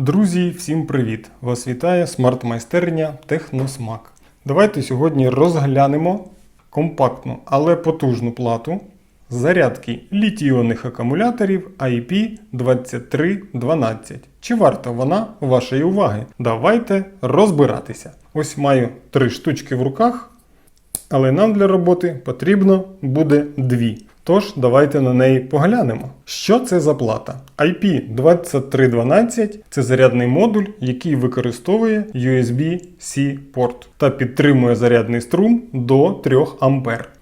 Друзі, всім привіт! Вас вітає смарт-майстерня Техносмак. Давайте сьогодні розглянемо компактну, але потужну плату зарядки літій-іонних акумуляторів IP2312. Чи варта вона вашої уваги? Давайте розбиратися. Ось маю три штучки в руках, але нам для роботи потрібно буде дві. Тож давайте на неї поглянемо. Що це за плата? IP2312 це зарядний модуль, який використовує USB-C порт та підтримує зарядний струм до 3 А.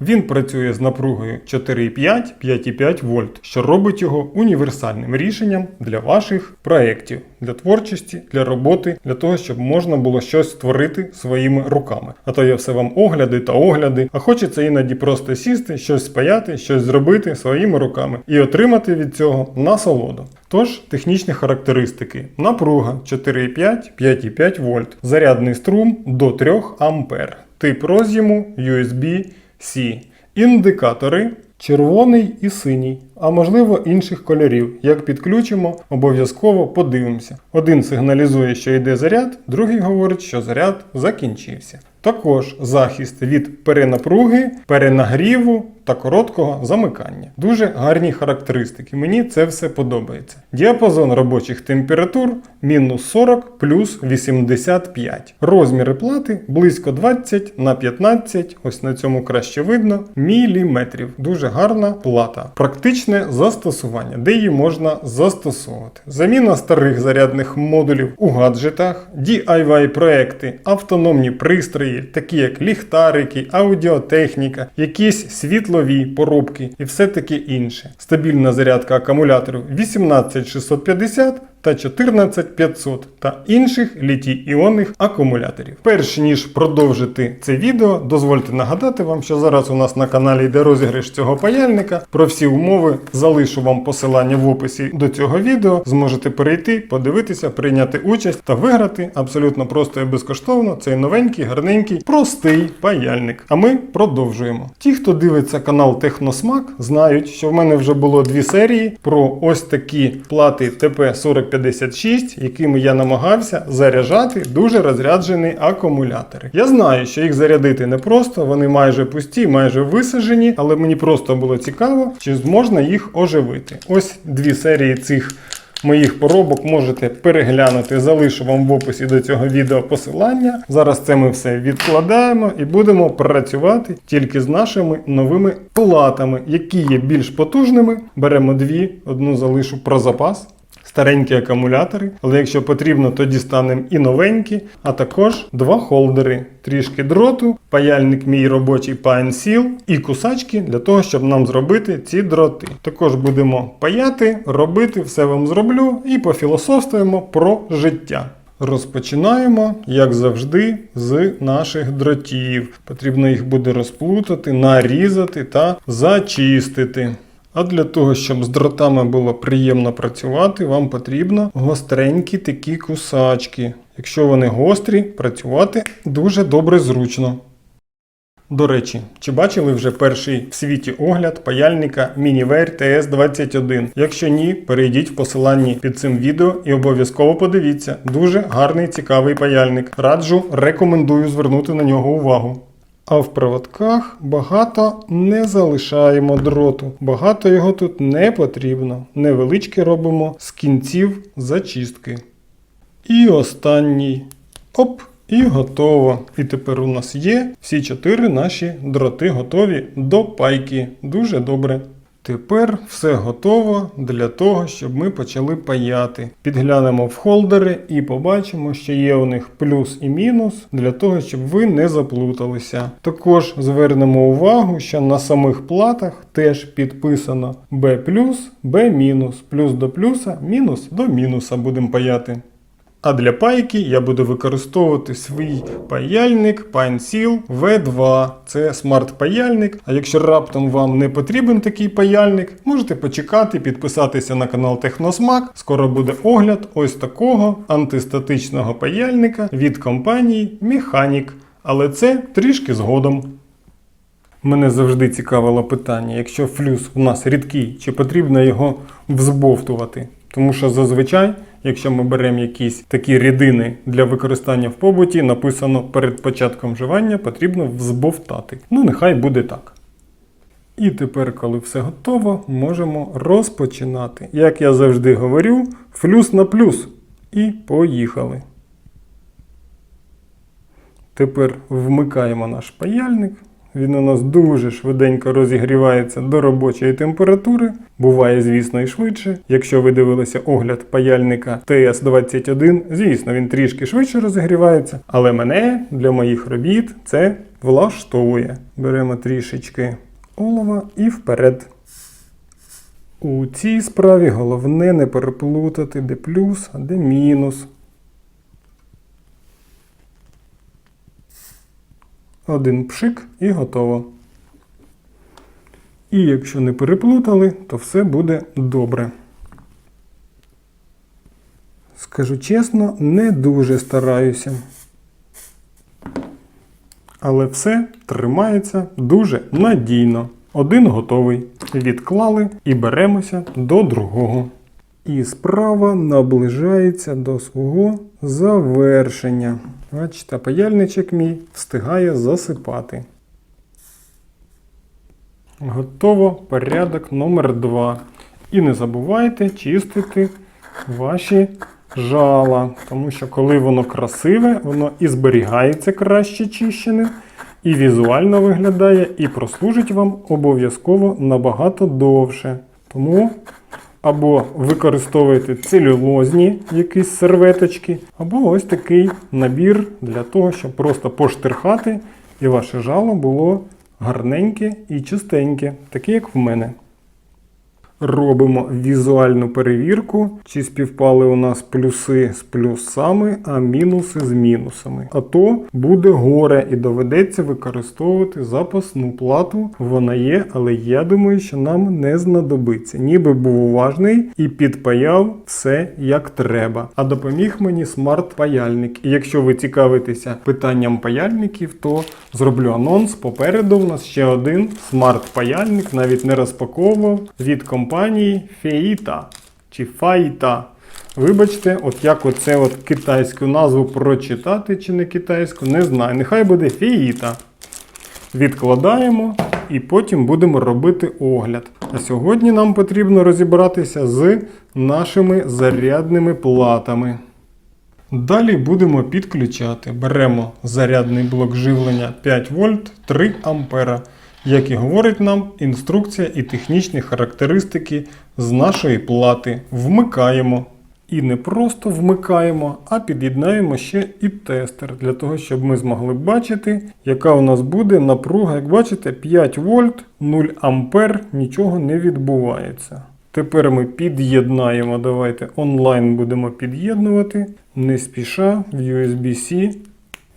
Він працює з напругою 4,5-5,5 вольт, що робить його універсальним рішенням для ваших проєктів, для творчості, для роботи, для того, щоб можна було щось створити своїми руками. А то я все вам огляди та огляди, а хочеться іноді просто сісти, щось спаяти, щось зробити своїми руками і отримати від цього насолоду. Тож, технічні характеристики: напруга 4,5-5,5 вольт, зарядний струм до 3 ампер, тип роз'єму USB-C, індикатори. Червоний і синій, а можливо інших кольорів. Як підключимо, обов'язково подивимося. Один сигналізує, що йде заряд, другий говорить, що заряд закінчився. Також захист від перенапруги, перенагріву та короткого замикання. Дуже гарні характеристики. Мені це все подобається. Діапазон робочих температур мінус 40 плюс 85. Розміри плати близько 20 на 15, ось на цьому краще видно, міліметрів. Дуже гарна плата. Практичне застосування, де її можна застосовувати. Заміна старих зарядних модулів у гаджетах, DIY проекти, автономні пристрої, такі як ліхтарики, аудіотехніка, якісь світлові порубки і все таке інше. Стабільна зарядка акумуляторів 18650 та 14500 та інших літій-іонних акумуляторів. Перш ніж продовжити це відео, дозвольте нагадати вам, що зараз у нас на каналі йде розіграш цього паяльника. Про всі умови залишу вам посилання в описі до цього відео. Зможете перейти, подивитися, прийняти участь та виграти абсолютно просто і безкоштовно цей новенький, гарненький, простий паяльник. А ми продовжуємо. Ті, хто дивиться канал Техносмак, знають, що в мене вже було дві серії про ось такі плати ТП-4056, якими я намагався заряджати дуже розряджені акумулятори. Я знаю, що їх зарядити непросто, вони майже пусті, майже висаджені, але мені просто було цікаво, чи зможна їх оживити. Ось дві серії цих. Моїх поробок можете переглянути, залишу вам в описі до цього відео посилання. Зараз це ми все відкладаємо і будемо працювати тільки з нашими новими платами, які є більш потужними. Беремо дві, одну залишу про запас. Старенькі акумулятори, але якщо потрібно, то дістанемо і новенькі, а також два холдери, трішки дроту, паяльник мій робочий PineSeal і кусачки для того, щоб нам зробити ці дроти. Також будемо паяти, робити, все вам зроблю і пофілософствуємо про життя. Розпочинаємо, як завжди, з наших дротів. Потрібно їх буде розплутати, нарізати та зачистити. А для того, щоб з дротами було приємно працювати, вам потрібно гостренькі такі кусачки. Якщо вони гострі, працювати дуже добре зручно. До речі, чи бачили вже перший в світі огляд паяльника Miniver TS21? Якщо ні, перейдіть в посиланні під цим відео і обов'язково подивіться. Дуже гарний цікавий паяльник. Раджу, рекомендую звернути на нього увагу. А в проводках багато не залишаємо дроту. Багато його тут не потрібно. Невеличке робимо з кінців зачистки. І останній. Оп! І готово. І тепер у нас є всі чотири наші дроти готові до пайки. Дуже добре. Тепер все готово для того, щоб ми почали паяти. Підглянемо в холдери і побачимо, що є у них плюс і мінус для того, щоб ви не заплуталися. Також звернемо увагу, що на самих платах теж підписано B+, B-, плюс до плюса, мінус до мінуса будемо паяти. А для пайки я буду використовувати свій паяльник PineSeal V2. Це смарт-паяльник. А якщо раптом вам не потрібен такий паяльник, можете почекати, підписатися на канал Техносмак. Скоро буде огляд ось такого антистатичного паяльника від компанії Mechanic. Але це трішки згодом. Мене завжди цікавило питання, якщо флюс у нас рідкий, чи потрібно його взбовтувати? Тому що зазвичай, якщо ми беремо якісь такі рідини для використання в побуті, написано перед початком вживання потрібно взбовтати. Ну, нехай буде так. І тепер, коли все готово, можемо розпочинати. Як я завжди говорю, флюс на плюс. І поїхали. Тепер вмикаємо наш паяльник. Він у нас дуже швиденько розігрівається до робочої температури. Буває, звісно, і швидше. Якщо ви дивилися огляд паяльника TS21, звісно, він трішки швидше розігрівається, але мене для моїх робіт це влаштовує. Беремо трішечки олова і вперед. У цій справі головне не переплутати, де плюс, а де мінус. Один пшик і готово. І якщо не переплутали, то все буде добре. Скажу чесно, не дуже стараюся. Але все тримається дуже надійно. Один готовий. Відклали і беремося до другого. І справа наближається до свого завершення. Бачите, паяльничок мій встигає засипати. Готово порядок номер 2. І не забувайте чистити ваші жала, тому що коли воно красиве, воно і зберігається краще чищеним, і візуально виглядає, і прослужить вам обов'язково набагато довше. Тому або використовуєте целюлозні якісь серветочки, або ось такий набір для того, щоб просто поштирхати, і ваше жало було гарненьке і чистеньке, таке як в мене. Робимо візуальну перевірку, чи співпали у нас плюси з плюсами, а мінуси з мінусами. А то буде горе і доведеться використовувати запасну плату. Вона є, але я думаю, що нам не знадобиться. Ніби був уважний і підпаяв все як треба. А допоміг мені смарт-паяльник. І якщо ви цікавитеся питанням паяльників, то зроблю анонс. Попереду в нас ще один смарт-паяльник, навіть не розпаковував від компанії Феїта чи Фаїта. Вибачте, от як оце от китайську назву прочитати чи не китайську, не знаю. Нехай буде Феїта. Відкладаємо і потім будемо робити огляд. А сьогодні нам потрібно розібратися з нашими зарядними платами. Далі будемо підключати. Беремо зарядний блок живлення 5 вольт 3 ампера. Як і говорить нам інструкція і технічні характеристики з нашої плати. Вмикаємо. І не просто вмикаємо, а під'єднаємо ще і тестер для того, щоб ми змогли бачити, яка у нас буде напруга. Як бачите, 5 вольт, 0 ампер, нічого не відбувається. Тепер ми під'єднаємо. Давайте онлайн будемо під'єднувати. Не спіша в USB-C.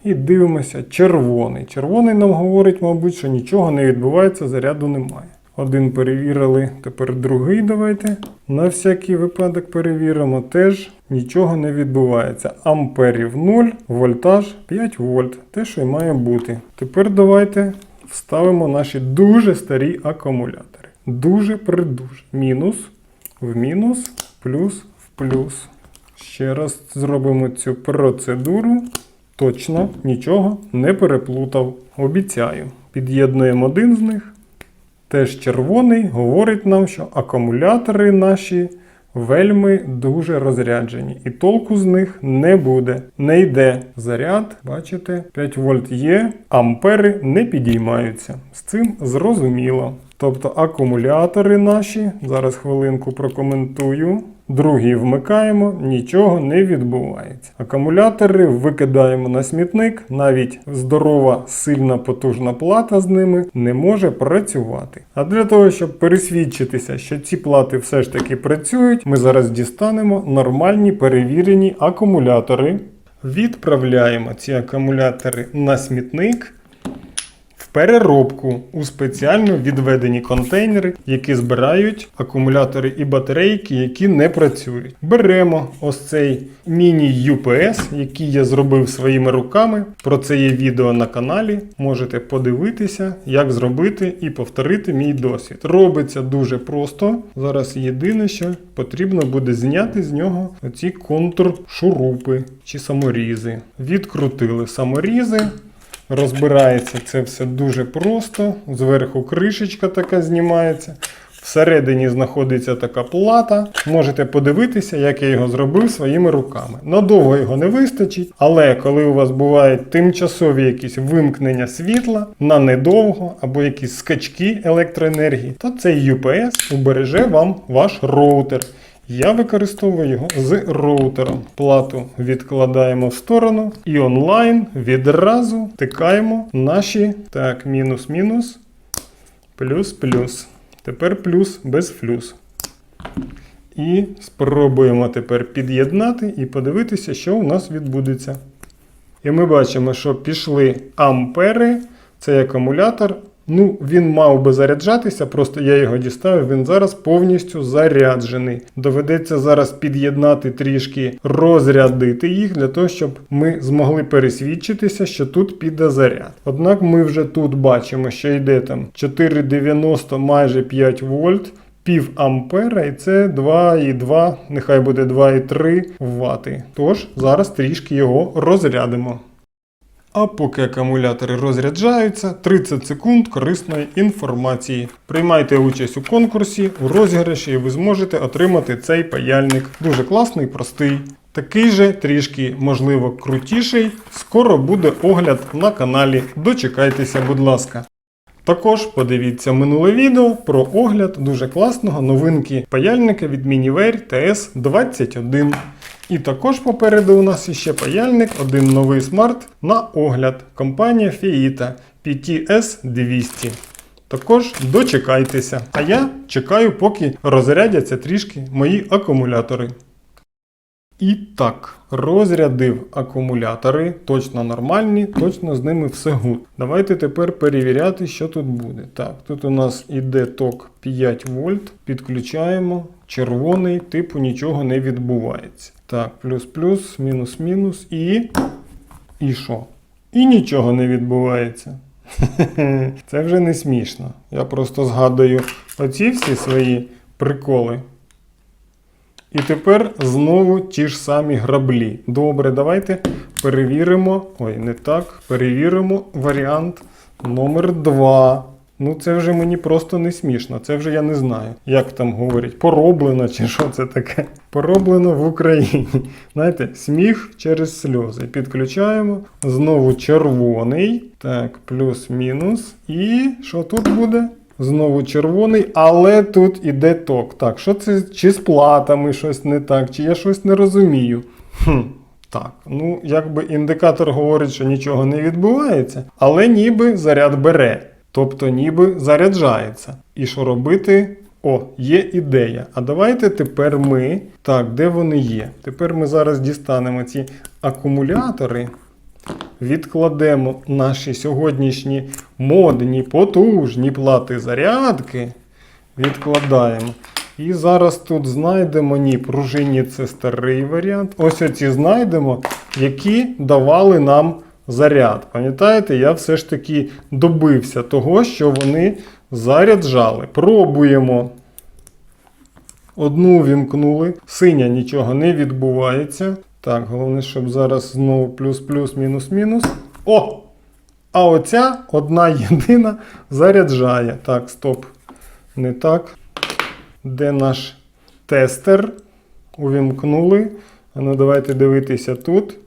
І дивимося червоний. Червоний нам говорить, мабуть, що нічого не відбувається, заряду немає. Один перевірили, тепер другий давайте. На всякий випадок перевіримо, теж нічого не відбувається. Амперів 0, вольтаж 5 вольт. Те, що й має бути. Тепер давайте вставимо наші дуже старі акумулятори. Дуже придуже. Мінус в мінус, плюс в плюс. Ще раз зробимо цю процедуру. Точно нічого не переплутав. Обіцяю. Під'єднуємо один з них. Теж червоний говорить нам, що акумулятори наші вельми дуже розряджені. І толку з них не буде. Не йде заряд, бачите, 5 вольт є, ампери не підіймаються. З цим зрозуміло. Тобто акумулятори наші, зараз хвилинку прокоментую. Другий вмикаємо, нічого не відбувається. Акумулятори викидаємо на смітник, навіть здорова, сильна потужна плата з ними не може працювати. А для того, щоб пересвідчитися, що ці плати все ж таки працюють, ми зараз дістанемо нормальні перевірені акумулятори. Відправляємо ці акумулятори на смітник. Переробку у спеціально відведені контейнери, які збирають акумулятори і батарейки, які не працюють. Беремо ось цей міні-UPS, який я зробив своїми руками. Про це є відео на каналі. Можете подивитися, як зробити і повторити мій досвід. Робиться дуже просто. Зараз єдине, що потрібно буде зняти з нього оці контур-шурупи чи саморізи. Відкрутили саморізи. Розбирається це все дуже просто. Зверху кришечка така знімається. Всередині знаходиться така плата. Можете подивитися, як я його зробив своїми руками. Надовго його не вистачить, але коли у вас бувають тимчасові якісь вимкнення світла на недовго або якісь скачки електроенергії, то цей UPS убереже вам ваш роутер. Я використовую його з роутером. Плату відкладаємо в сторону і онлайн відразу тикаємо наші так, мінус-мінус, плюс-плюс. Тепер плюс без флюс. І спробуємо тепер під'єднати і подивитися, що у нас відбудеться. І ми бачимо, що пішли ампери. Цей акумулятор. Ну, він мав би заряджатися, просто я його діставив, він зараз повністю заряджений. Доведеться зараз під'єднати трішки, розрядити їх для того, щоб ми змогли пересвідчитися, що тут піде заряд. Однак ми вже тут бачимо, що йде там 4,90 майже 5 вольт. Пів ампера, і це 2,2, нехай буде 2,3 вати. Тож зараз трішки його розрядимо. А поки акумулятори розряджаються, 30 секунд корисної інформації. Приймайте участь у конкурсі, у розіграші, і ви зможете отримати цей паяльник. Дуже класний, простий. Такий же, трішки, можливо, крутіший. Скоро буде огляд на каналі. Дочекайтеся, будь ласка. Також подивіться минуле відео про огляд дуже класного новинки паяльника від Miniware TS21. І також попереду у нас іще паяльник, один новий смарт на огляд. Компанія Fiita PTS200. Також дочекайтеся. А я чекаю, поки розрядяться трішки мої акумулятори. І так, розрядив акумулятори, точно нормальні, точно з ними все гуд. Давайте тепер перевіряти, що тут буде. Так, тут у нас іде ток 5 вольт, підключаємо. Червоний, типу нічого не відбувається. Так, плюс-плюс, мінус-мінус і. І що? І нічого не відбувається. Це вже не смішно. Я просто згадую оці всі свої приколи. І тепер знову ті ж самі граблі. Добре, давайте перевіримо. Ой, не так. Перевіримо варіант номер 2. Ну, це вже мені просто не смішно. Це вже я не знаю, як там говорять. Пороблено чи що це таке? Пороблено в Україні. Знаєте, сміх через сльози. Підключаємо. Знову червоний. Так, плюс-мінус. І що тут буде? Знову червоний, але тут іде ток. Так, що це чи з платами щось не так, чи я щось не розумію. Хм, Так, ну якби індикатор говорить, що нічого не відбувається, але ніби заряд бере. Тобто ніби заряджається. І що робити? О, є ідея. А давайте тепер ми. Так, де вони є? Тепер ми зараз дістанемо ці акумулятори. Відкладемо наші сьогоднішні модні, потужні плати зарядки. Відкладаємо. І зараз тут знайдемо ні, пружинні це старий варіант. Ось оці знайдемо, які давали нам заряд. Пам'ятаєте, я все ж таки добився того, що вони заряджали. Пробуємо. Одну вімкнули, синя нічого не відбувається. Так, головне, щоб зараз знову плюс-плюс, мінус-мінус. О! А оця одна єдина заряджає. Так, стоп. Не так. Де наш тестер? Увімкнули. А ну давайте дивитися тут.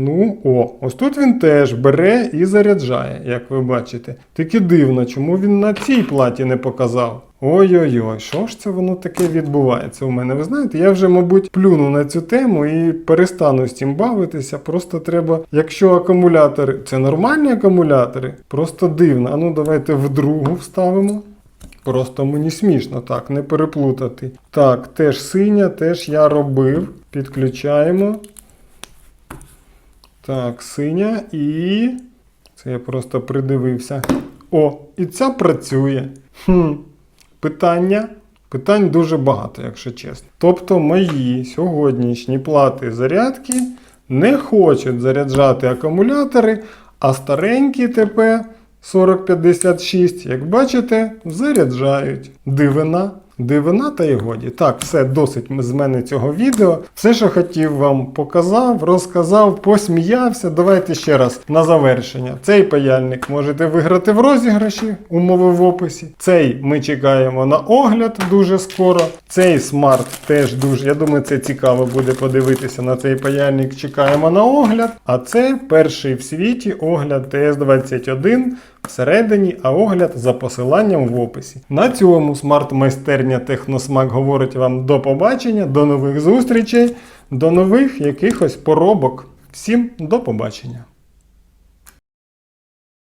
Ну, о, ось тут він теж бере і заряджає, як ви бачите. Тільки дивно, чому він на цій платі не показав. Ой-ой-ой, що ж це воно таке відбувається у мене? Ви знаєте, я вже, мабуть, плюну на цю тему і перестану з цим бавитися. Просто треба, якщо акумулятори, це нормальні акумулятори, просто дивно. А ну давайте в другу вставимо. Просто мені смішно так, не переплутати. Так, теж синя, теж я робив. Підключаємо. Так, синя і. Це я просто придивився. О, і ця працює. Хм. Питання? Питань дуже багато, якщо чесно. Тобто мої сьогоднішні плати зарядки не хочуть заряджати акумулятори, а старенькі ТП 4056, як бачите, заряджають. Дивина. Дивина та й годі. Так, все досить з мене цього відео. Все, що хотів вам показав, розказав, посміявся. Давайте ще раз на завершення. Цей паяльник можете виграти в розіграші, умови в описі. Цей ми чекаємо на огляд дуже скоро. Цей смарт теж дуже. Я думаю, це цікаво буде подивитися на цей паяльник. Чекаємо на огляд. А це перший в світі огляд TS21 всередині, а огляд за посиланням в описі. На цьому смарт-майстерня Техносмак говорить вам до побачення, до нових зустрічей, до нових якихось поробок. Всім до побачення!